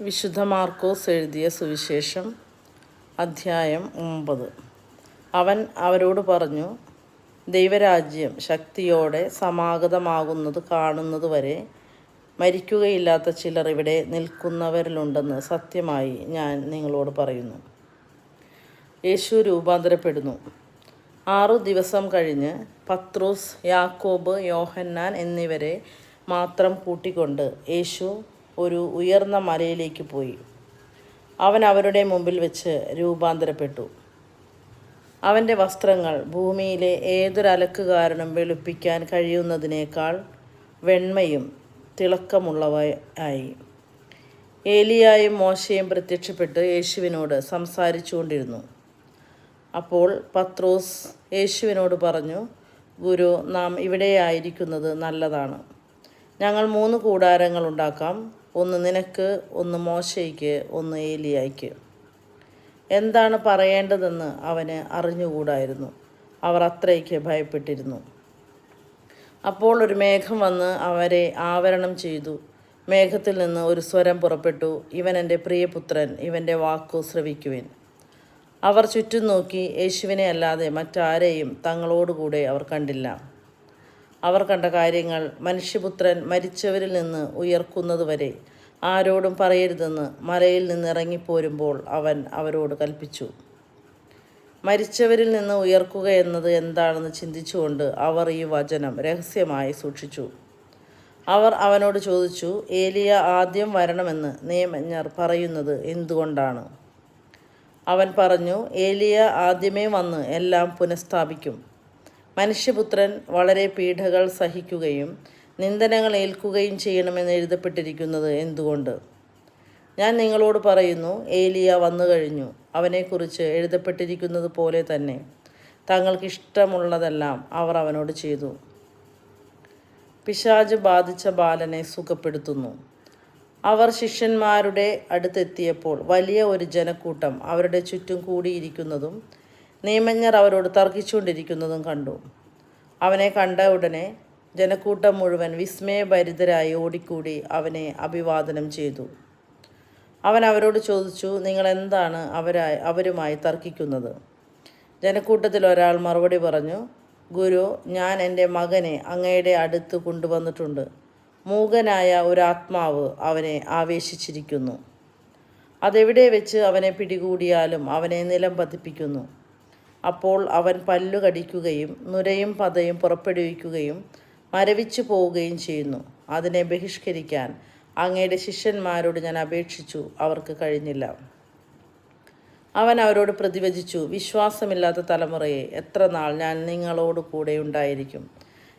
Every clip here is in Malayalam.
വിശുദ്ധ മാർക്കോസ് എഴുതിയ സുവിശേഷം അധ്യായം ഒമ്പത്. അവൻ അവരോട് പറഞ്ഞു ദൈവരാജ്യം ശക്തിയോടെ സമാഗതമാകുന്നത് കാണുന്നത് വരെ മരിക്കുകയില്ലാത്ത ചിലർ ഇവിടെ നിൽക്കുന്നവരിലുണ്ടെന്ന് സത്യമായി ഞാൻ നിങ്ങളോട് പറയുന്നു. യേശു രൂപാന്തരപ്പെടുന്നു. ആറു ദിവസം കഴിഞ്ഞ് പത്രോസ് യാക്കോബ് യോഹന്നാൻ എന്നിവരെ മാത്രം കൂട്ടിക്കൊണ്ട് യേശു ഒരു ഉയർന്ന മലയിലേക്ക് പോയി. അവൻ അവരുടെ മുമ്പിൽ വെച്ച് രൂപാന്തരപ്പെട്ടു. അവന്റെ വസ്ത്രങ്ങൾ ഭൂമിയിലെ ഏതൊരലക്കുകാരനും വെളുപ്പിക്കാൻ കഴിയുന്നതിനേക്കാൾ വെണ്മയും തിളക്കമുള്ളവയായി. ഏലിയായും മോശയും പ്രത്യക്ഷപ്പെട്ട് യേശുവിനോട് സംസാരിച്ചുകൊണ്ടിരുന്നു. അപ്പോൾ പത്രോസ് യേശുവിനോട് പറഞ്ഞു ഗുരു നാം ഇവിടെയായിരിക്കുന്നത് നല്ലതാണ്. ഞങ്ങൾ മൂന്ന് കൂടാരങ്ങൾ ഉണ്ടാക്കാം. ഒന്ന് നിനക്ക് ഒന്ന് മോശയ്ക്ക് ഒന്ന് ഏലിയായ്ക്ക്. എന്താണ് പറയേണ്ടതെന്ന് അവന് അറിഞ്ഞുകൂടായിരുന്നു. അവർ അത്രയ്ക്ക് ഭയപ്പെട്ടിരുന്നു. അപ്പോൾ ഒരു മേഘം വന്ന് അവരെ ആവരണം ചെയ്തു. മേഘത്തിൽ നിന്ന് ഒരു സ്വരം പുറപ്പെട്ടു. ഇവൻ എന്റെ പ്രിയപുത്രൻ ഇവന്റെ വാക്കു ശ്രവിക്കുവിൻ. അവർ ചുറ്റും നോക്കി യേശുവിനെ അല്ലാതെ മറ്റാരെയും തങ്ങളോടുകൂടെ അവർ കണ്ടില്ല. അവർ കണ്ട കാര്യങ്ങൾ മനുഷ്യപുത്രൻ മരിച്ചവരിൽ നിന്ന് ഉയർക്കുന്നതുവരെ ആരോടും പറയരുതെന്ന് മലയിൽ നിന്ന് ഇറങ്ങിപ്പോരുമ്പോൾ അവൻ അവരോട് കൽപ്പിച്ചു. മരിച്ചവരിൽ നിന്ന് ഉയർക്കുക എന്നത് എന്താണെന്ന് ചിന്തിച്ചുകൊണ്ട് അവർ ഈ വചനം രഹസ്യമായി സൂക്ഷിച്ചു. അവർ അവനോട് ചോദിച്ചു ഏലിയ ആദ്യം വരണമെന്ന് നിയമജ്ഞർ പറയുന്നത് എന്തുകൊണ്ടാണ്? അവൻ പറഞ്ഞു ഏലിയ ആദ്യമേ വന്ന് എല്ലാം പുനഃസ്ഥാപിക്കും. മനുഷ്യപുത്രൻ വളരെ പീഡകൾ സഹിക്കുകയും നിന്ദനങ്ങൾ ഏൽക്കുകയും ചെയ്യണമെന്ന് എഴുതപ്പെട്ടിരിക്കുന്നത് എന്തുകൊണ്ട്? ഞാൻ നിങ്ങളോട് പറയുന്നു ഏലിയ വന്നു കഴിഞ്ഞു. അവനെക്കുറിച്ച് എഴുതപ്പെട്ടിരിക്കുന്നത് പോലെ തന്നെ തങ്ങൾക്കിഷ്ടമുള്ളതെല്ലാം അവർ അവനോട് ചെയ്തു. പിശാജ് ബാധിച്ച ബാലനെ സുഖപ്പെടുത്തുന്നു. അവർ ശിഷ്യന്മാരുടെ അടുത്തെത്തിയപ്പോൾ വലിയ ഒരു ജനക്കൂട്ടം അവരുടെ ചുറ്റും കൂടിയിരിക്കുന്നതും നിയമജ്ഞർ അവരോട് തർക്കിച്ചുകൊണ്ടിരിക്കുന്നതും കണ്ടു. അവനെ കണ്ട ഉടനെ ജനക്കൂട്ടം മുഴുവൻ വിസ്മയഭരിതരായി ഓടിക്കൂടി അവനെ അഭിവാദനം ചെയ്തു. അവൻ അവരോട് ചോദിച്ചു നിങ്ങൾ എന്താണ് അവരായി അവരുമായി തർക്കിക്കുന്നത്? ജനക്കൂട്ടത്തിൽ ഒരാൾ മറുപടി പറഞ്ഞു ഗുരു ഞാൻ എന്റെ മകനെ അങ്ങയുടെ അടുത്ത് കൊണ്ടുവന്നിട്ടുണ്ട്. മൂകനായ ഒരാത്മാവ് അവനെ ആവേശിച്ചിരിക്കുന്നു. അതെവിടെ വെച്ച് അവനെ പിടികൂടിയാലും അവനെ നിലം പതിപ്പിക്കുന്നു അപ്പോൾ അവൻ പല്ലു കടിക്കുകയും നുരയും പതയും പുറപ്പെടുവിക്കുകയും മരവിച്ചു പോവുകയും ചെയ്യുന്നു. അതിനെ ബഹിഷ്കരിക്കാൻ അങ്ങയുടെ ശിഷ്യന്മാരോട് ഞാൻ അപേക്ഷിച്ചു. അവർക്ക് കഴിഞ്ഞില്ല. അവൻ അവരോട് പ്രതിവചിച്ചു വിശ്വാസമില്ലാത്ത തലമുറയെ എത്ര നാൾ ഞാൻ നിങ്ങളോട് കൂടെ ഉണ്ടായിരിക്കും?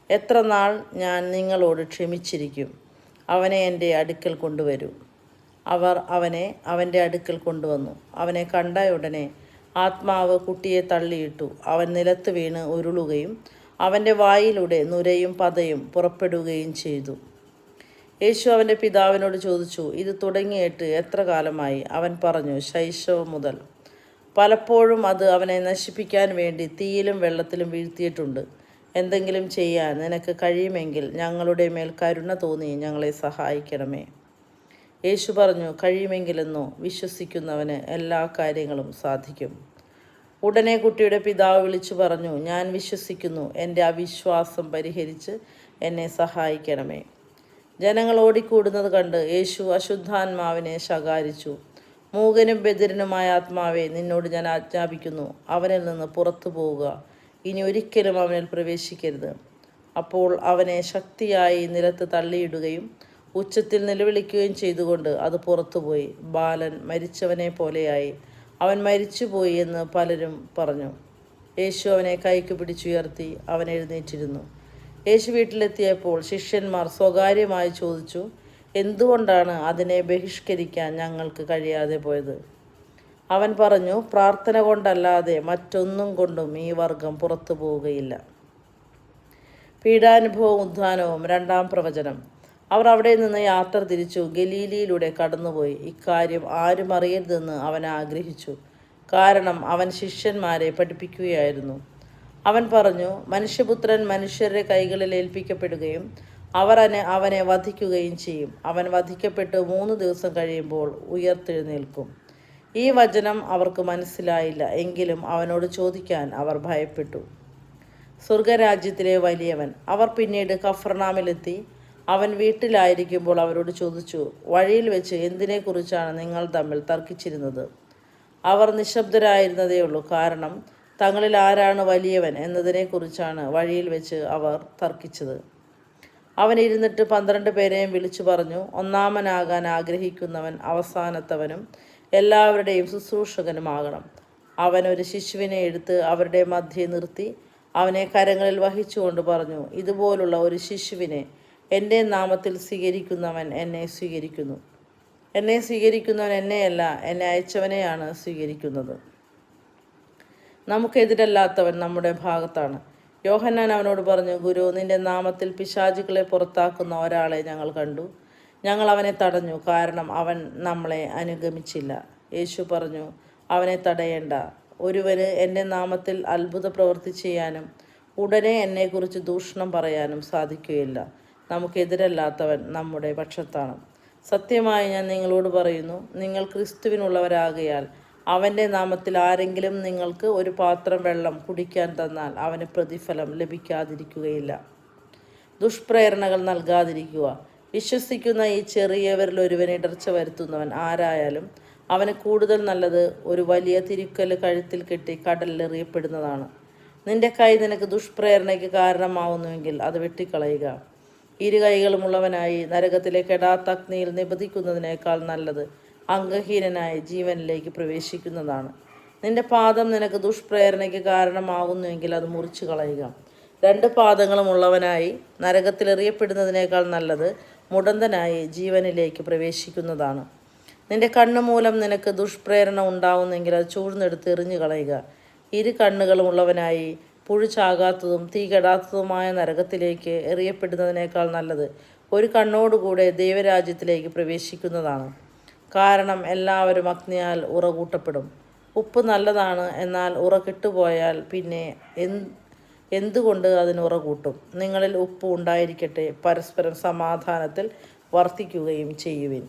എത്ര നാൾ ഞാൻ നിങ്ങളോട് ക്ഷമിച്ചിരിക്കും? അവനെ എന്റെ അടുക്കൽ കൊണ്ടുവരൂ. അവർ അവനെ അവന്റെ അടുക്കൽ കൊണ്ടുവന്നു. അവനെ കണ്ട ഉടനെ ആത്മാവ് കുട്ടിയെ തള്ളിയിട്ടു. അവൻ നിലത്ത് വീണ് ഉരുളുകയും അവന്റെ വായിലൂടെ നുരയും പതയും പുറപ്പെടുകയും ചെയ്തു. യേശു അവന്റെ പിതാവിനോട് ചോദിച്ചു ഇത് തുടങ്ങിയിട്ട് എത്ര കാലമായി? അവൻ പറഞ്ഞു ശൈശവം മുതൽ. പലപ്പോഴും അത് അവനെ നശിപ്പിക്കാൻ വേണ്ടി തീയിലും വെള്ളത്തിലും വീഴ്ത്തിയിട്ടുണ്ട്. എന്തെങ്കിലും ചെയ്യാൻ നിനക്ക് കഴിയുമെങ്കിൽ ഞങ്ങളുടെ മേൽ കരുണ തോന്നി ഞങ്ങളെ സഹായിക്കണമേ. യേശു പറഞ്ഞു കഴിയുമെങ്കിലെന്നോ വിശ്വസിക്കുന്നവന് എല്ലാ കാര്യങ്ങളും സാധിക്കും. ഉടനെ കുട്ടിയുടെ പിതാവ് വിളിച്ചു പറഞ്ഞു ഞാൻ വിശ്വസിക്കുന്നു എന്റെ അവിശ്വാസം പരിഹരിച്ച് എന്നെ സഹായിക്കണമേ. ജനങ്ങൾ ഓടിക്കൂടുന്നത് കണ്ട് യേശു അശുദ്ധാത്മാവിനെ ശകാരിച്ചു. മൂകനും ബദിരനുമായ ആത്മാവെ നിന്നോട് ഞാൻ ആജ്ഞാപിക്കുന്നു അവനിൽ നിന്ന് പുറത്തു പോവുക. ഇനി ഒരിക്കലും അവനിൽ പ്രവേശിക്കരുത്. അപ്പോൾ അവനെ ശക്തിയായി നിലത്ത് തള്ളിയിടുകയും ഉച്ചത്തിൽ നിലവിളിക്കുകയും ചെയ്തുകൊണ്ട് അത് പുറത്തുപോയി. ബാലൻ മരിച്ചവനെ പോലെയായി. അവൻ മരിച്ചുപോയി എന്ന് പലരും പറഞ്ഞു. യേശു അവനെ കൈക്ക് പിടിച്ചുയർത്തി അവൻ എഴുന്നേറ്റിരുന്നു. യേശു വീട്ടിലെത്തിയപ്പോൾ ശിഷ്യന്മാർ സ്വകാര്യമായി ചോദിച്ചു എന്തുകൊണ്ടാണ് അതിനെ ബഹിഷ്കരിക്കാൻ ഞങ്ങൾക്ക് കഴിയാതെ പോയത്? അവൻ പറഞ്ഞു പ്രാർത്ഥന കൊണ്ടല്ലാതെ മറ്റൊന്നും കൊണ്ടും ഈ വർഗം പുറത്തു പോവുകയില്ല. പീഡാനുഭവവും ഉദ്ധാനവും രണ്ടാം പ്രവചനം. അവർ അവിടെ നിന്ന് യാത്ര തിരിച്ചു. ഗലീലിയിലൂടെ കടന്നുപോയി. ഇക്കാര്യം ആരും അറിയരുതെന്ന് അവൻ ആഗ്രഹിച്ചു. കാരണം അവൻ ശിഷ്യന്മാരെ പഠിപ്പിക്കുകയായിരുന്നു. അവൻ പറഞ്ഞു മനുഷ്യപുത്രൻ മനുഷ്യരുടെ കൈകളിൽ ഏൽപ്പിക്കപ്പെടുകയും അവർ അവനെ വധിക്കുകയും ചെയ്യും. അവൻ വധിക്കപ്പെട്ട് മൂന്ന് ദിവസം കഴിയുമ്പോൾ ഉയർത്തെഴുന്നേൽക്കും. ഈ വചനം അവർക്ക് മനസ്സിലായില്ല. എങ്കിലും അവനോട് ചോദിക്കാൻ അവർ ഭയപ്പെട്ടു. സ്വർഗരാജ്യത്തിലെ വലിയവൻ അവർ പിന്നീട് കഫർനാമിലെത്തി. അവൻ വീട്ടിലായിരിക്കുമ്പോൾ അവരോട് ചോദിച്ചു വഴിയിൽ വെച്ച് എന്തിനെക്കുറിച്ചാണ് നിങ്ങൾ തമ്മിൽ തർക്കിച്ചിരുന്നത്? അവർ നിശബ്ദരായിരുന്നതേയുള്ളൂ. കാരണം തങ്ങളിൽ ആരാണ് വലിയവൻ എന്നതിനെക്കുറിച്ചാണ് വഴിയിൽ വെച്ച് അവർ തർക്കിച്ചത്. അവൻ ഇരുന്നിട്ട് പന്ത്രണ്ട് പേരെയും വിളിച്ചു പറഞ്ഞു ഒന്നാമനാകാൻ ആഗ്രഹിക്കുന്നവൻ അവസാനത്തവനും എല്ലാവരുടെയും ശുശ്രൂഷകനുമാകണം. അവൻ ഒരു ശിശുവിനെ എടുത്ത് അവരുടെ മധ്യേ നിർത്തി അവനെ കരങ്ങളിൽ വഹിച്ചുകൊണ്ട് പറഞ്ഞു ഇതുപോലുള്ള ഒരു ശിശുവിനെ എന്റെ നാമത്തിൽ സ്വീകരിക്കുന്നവൻ എന്നെ സ്വീകരിക്കുന്നു. എന്നെ സ്വീകരിക്കുന്നവൻ എന്നെയല്ല എന്നെ അയച്ചവനെയാണ് സ്വീകരിക്കുന്നത്. നമുക്കെതിരല്ലാത്തവൻ നമ്മുടെ ഭാഗത്താണ്. യോഹന്നാൻ അവനോട് പറഞ്ഞു ഗുരു നിന്റെ നാമത്തിൽ പിശാചുക്കളെ പുറത്താക്കുന്ന ഒരാളെ ഞങ്ങൾ കണ്ടു. ഞങ്ങൾ അവനെ തടഞ്ഞു കാരണം അവൻ നമ്മളെ അനുഗമിച്ചില്ല. യേശു പറഞ്ഞു അവനെ തടയേണ്ട. ഒരുവന് എന്റെ നാമത്തിൽ അത്ഭുത പ്രവൃത്തി ചെയ്യാനും ഉടനെ എന്നെക്കുറിച്ച് ദൂഷണം പറയാനും സാധിക്കുകയില്ല. നമുക്കെതിരല്ലാത്തവൻ നമ്മുടെ പക്ഷത്താണ്. സത്യമായി ഞാൻ നിങ്ങളോട് പറയുന്നു നിങ്ങൾ ക്രിസ്തുവിനുള്ളവരാകയാൽ അവന്റെ നാമത്തിൽ ആരെങ്കിലും നിങ്ങൾക്ക് ഒരു പാത്രം വെള്ളം കുടിക്കാൻ തന്നാൽ അവന് പ്രതിഫലം ലഭിക്കാതിരിക്കുകയില്ല. ദുഷ്പ്രേരണകൾ നൽകാതിരിക്കുക. വിശ്വസിക്കുന്ന ഈ ചെറിയവരിൽ ഒരുവനെ ഇടർച്ച വരുത്തുന്നവൻ ആരായാലും അവന് കൂടുതൽ നല്ലത് ഒരു വലിയ തിരുക്കൽ കഴുത്തിൽ കെട്ടി കടലിലെറിയപ്പെടുന്നതാണ്. നിന്റെ കൈ നിനക്ക് ദുഷ്പ്രേരണയ്ക്ക് കാരണമാവുന്നുവെങ്കിൽ അത് വെട്ടിക്കളയുക. ഇരു കൈകളുമുള്ളവനായി നരകത്തിലെ കെടാത്ത അഗ്നിയിൽ നിബദിക്കുന്നതിനേക്കാൾ നല്ലത് അംഗഹീനനായ ജീവനിലേക്ക് പ്രവേശിക്കുന്നതാണ്. നിന്റെ പാദം നിനക്ക് ദുഷ്പ്രേരണയ്ക്ക് കാരണമാകുന്നുവെങ്കിൽ അത് മുറിച്ചു കളയുക. രണ്ട് പാദങ്ങളുമുള്ളവനായി നരകത്തിലെറിയപ്പെടുന്നതിനേക്കാൾ നല്ലത് മുടന്തനായി ജീവനിലേക്ക് പ്രവേശിക്കുന്നതാണ്. നിന്റെ കണ്ണു മൂലം നിനക്ക് ദുഷ്പ്രേരണ ഉണ്ടാവുന്നെങ്കിൽ അത് ചൂഴ്ന്നെടുത്ത് എറിഞ്ഞു കളയുക ഇരു കണ്ണുകളും ഉള്ളവനായി പുഴു ചാകാത്തതും തീ കെടാത്തതുമായ നരകത്തിലേക്ക് എറിയപ്പെടുന്നതിനേക്കാൾ നല്ലത് ഒരു കണ്ണോടുകൂടെ ദൈവരാജ്യത്തിലേക്ക് പ്രവേശിക്കുന്നതാണ്. കാരണം എല്ലാവരും അഗ്നിയാൽ ഉറകൂട്ടപ്പെടും. ഉപ്പ് നല്ലതാണ് എന്നാൽ ഉറ കിട്ടുപോയാൽ പിന്നെ എന്ത് എന്തുകൊണ്ട് അതിന് ഉറ കൂട്ടും? നിങ്ങളിൽ ഉപ്പ് ഉണ്ടായിരിക്കട്ടെ പരസ്പരം സമാധാനത്തിൽ വർത്തിക്കുകയും ചെയ്യുവിൻ.